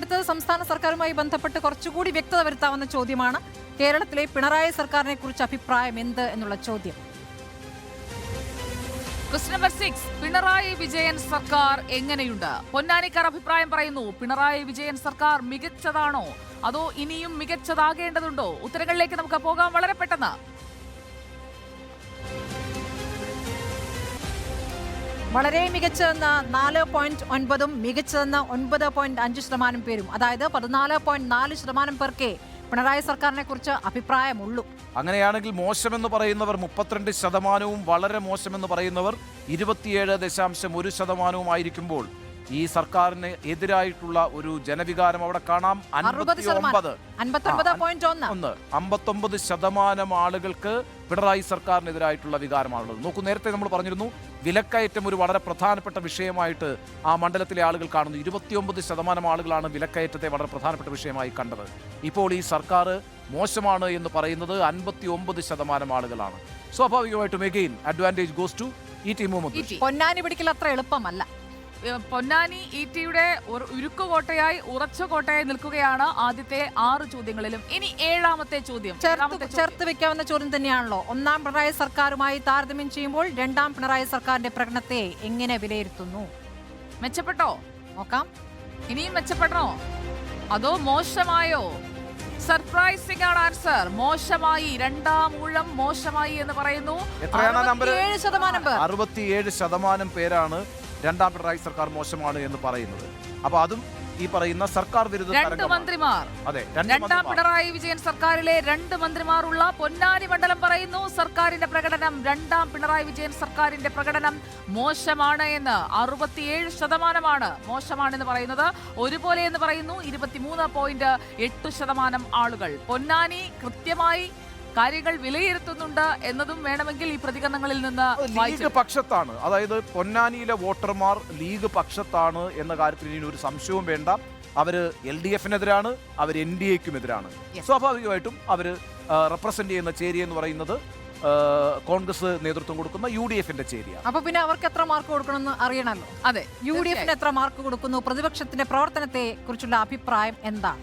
അടുത്തത് സംസ്ഥാന സർക്കാരുമായി ബന്ധപ്പെട്ട് കുറച്ചുകൂടി വ്യക്തത വരുത്താവുന്ന ചോദ്യമാണ് കേരളത്തിലെ പിണറായി സർക്കാരിനെ കുറിച്ച് അഭിപ്രായം എന്ത് എന്നുള്ള ചോദ്യം. Question number six Pinarayi Vijayan സർക്കാർ എങ്ങനെയുണ്ട്? പൊന്നാനിക്കാർ അഭിപ്രായം പറയുന്നു പിണറായി വിജയൻ സർക്കാർ മികച്ചതാണോ? അതോ ഇനിയും മികച്ചതാകേണ്ടതുണ്ടോ? ഉത്തരങ്ങളിലേക്ക് നമുക്ക് പോകാം. വളരെ പെട്ടെന്ന് വളരെ മികച്ചതെന്ന് നാല് പോയിന്റ് ഒൻപതും മികച്ചതെന്ന് ഒൻപത് പോയിന്റ് അഞ്ച് ശതമാനം പേരും. അതായത് പതിനാല് പോയിന്റ് നാല് ശതമാനം പേർക്കേ പിണറായി സർക്കാരിനെ കുറിച്ച് അഭിപ്രായമുള്ളൂ. അങ്ങനെയാണെങ്കിൽ മോശമെന്ന് പറയുന്നവർ മുപ്പത്തിരണ്ട് ശതമാനവും വളരെ മോശമെന്ന് പറയുന്നവർ ഇരുപത്തിയേഴ് ദശാംശം ഒരു ശതമാനവുമായിരിക്കുമ്പോൾ ഈ സർക്കാരിന് എതിരായിട്ടുള്ള ഒരു ജനവികാരം അവിടെ കാണാം. അൻപത്തി ഒമ്പത് ഒന്ന്. അമ്പത്തൊമ്പത് ശതമാനം ആളുകൾക്ക് പിണറായി സർക്കാരിനെതിരായിട്ടുള്ള വികാരമാണുള്ളത് നോക്കൂ നേരത്തെ നമ്മൾ പറഞ്ഞിരുന്നു വിലക്കയറ്റം ഒരു വളരെ പ്രധാനപ്പെട്ട വിഷയമായിട്ട് ആ മണ്ഡലത്തിലെ ആളുകൾ കാണുന്നു. ഇരുപത്തിയൊമ്പത് ശതമാനം ആളുകളാണ് വിലക്കയറ്റത്തെ വളരെ പ്രധാനപ്പെട്ട വിഷയമായി കണ്ടത്. ഇപ്പോൾ ഈ സർക്കാർ മോശമാണ് എന്ന് പറയുന്നത് അൻപത്തി ഒമ്പത് ശതമാനം ആളുകളാണ്. സ്വാഭാവികമായിട്ടും again advantage goes to E T Muhammad. E T. Ponnani പിടിക്കൽ അത്ര എളുപ്പമല്ല. പൊന്നാനി ഇ ടിയുടെ ഉരുക്കുകോട്ടയായി ഉറച്ച കോട്ടയായി നിൽക്കുകയാണ് ആദ്യത്തെ ആറ് ചോദ്യങ്ങളിലും. ഇനി ഏഴാമത്തെ ചോദ്യം. ചേർത്ത് വെക്കാവുന്ന ചോദ്യം തന്നെയാണല്ലോ. ഒന്നാം പിണറായി സർക്കാരുമായി താരതമ്യം ചെയ്യുമ്പോൾ രണ്ടാം പിണറായി സർക്കാരിന്റെ പ്രകടനത്തെ എങ്ങനെ വിലയിരുത്തുന്നു? മെച്ചപ്പെട്ടോ? നോക്കാം. ഇനിയും മെച്ചപ്പെടണോ? അതോ മോശമായോ? സർപ്രൈസിംഗ് ആണ് ആൻസർ മോശമായി രണ്ടാം ഊഴം മോശമായി എന്ന് പറയുന്നു. എത്രയാണ് നമ്പർ ഏഴ് ശതമാനം പേർ. അറുപത്തിയേഴ് ശതമാനം പേരാണ് രണ്ടാം പിണറായി സർക്കാർ മോശമാണ് എന്ന് പറയുന്നത്. അപ്പൊ അതും ഈ പറയുന്ന സർക്കാർ വിരുദ്ധ രണ്ട് മന്ത്രിമാർ. അതെ രണ്ടാം പിണറായി വിജയൻ സർക്കാരിലെ രണ്ട് മന്ത്രിമാരുള്ള പൊന്നാനി മണ്ഡലം പറയുന്നു സർക്കാരിന്റെ പ്രകടനം രണ്ടാം പിണറായി വിജയൻ സർക്കാരിന്റെ പ്രകടനം മോശമാണ് എന്ന്. അറുപത്തിയേഴ് ശതമാനമാണ് മോശമാണെന്ന് പറയുന്നത്. ഒരുപോലെ എന്ന് പറയുന്നു ഇരുപത്തിമൂന്ന് പോയിന്റ് എട്ട് ശതമാനം ആളുകൾ. പൊന്നാനി കൃത്യമായി കാര്യങ്ങൾ വിലയിരുത്തുന്നുണ്ട് എന്നതും വേണമെങ്കിൽ ഈ പ്രതികരണങ്ങളിൽ നിന്ന് ലീഗ് പക്ഷത്താണ്. അതായത് പൊന്നാനിയിലെ വോട്ടർമാർ ലീഗ് പക്ഷത്താണ് എന്ന കാര്യത്തിൽ ഇനി ഒരു സംശയവും വേണ്ട. അവർ എൽ ഡി എഫിനെതിരാണ് അവർ എൻ ഡി എക്കും എതിരാണ് സ്വാഭാവികമായിട്ടും അവർ റെപ്രസെന്റ് ചെയ്യുന്ന ചേരി എന്ന് പറയുന്നത് കോൺഗ്രസ് നേതൃത്വം കൊടുക്കുന്ന യു ഡി എഫിന്റെ ചേരിയാണ്. അപ്പൊ പിന്നെ അവർക്ക് എത്ര മാർക്ക് കൊടുക്കണമെന്ന് അറിയണമല്ലോ. അതെ യു ഡി എഫിന് എത്ര മാർക്ക് കൊടുക്കുന്നു? പ്രതിപക്ഷത്തിന്റെ പ്രവർത്തനത്തെ കുറിച്ചുള്ള അഭിപ്രായം എന്താണ്?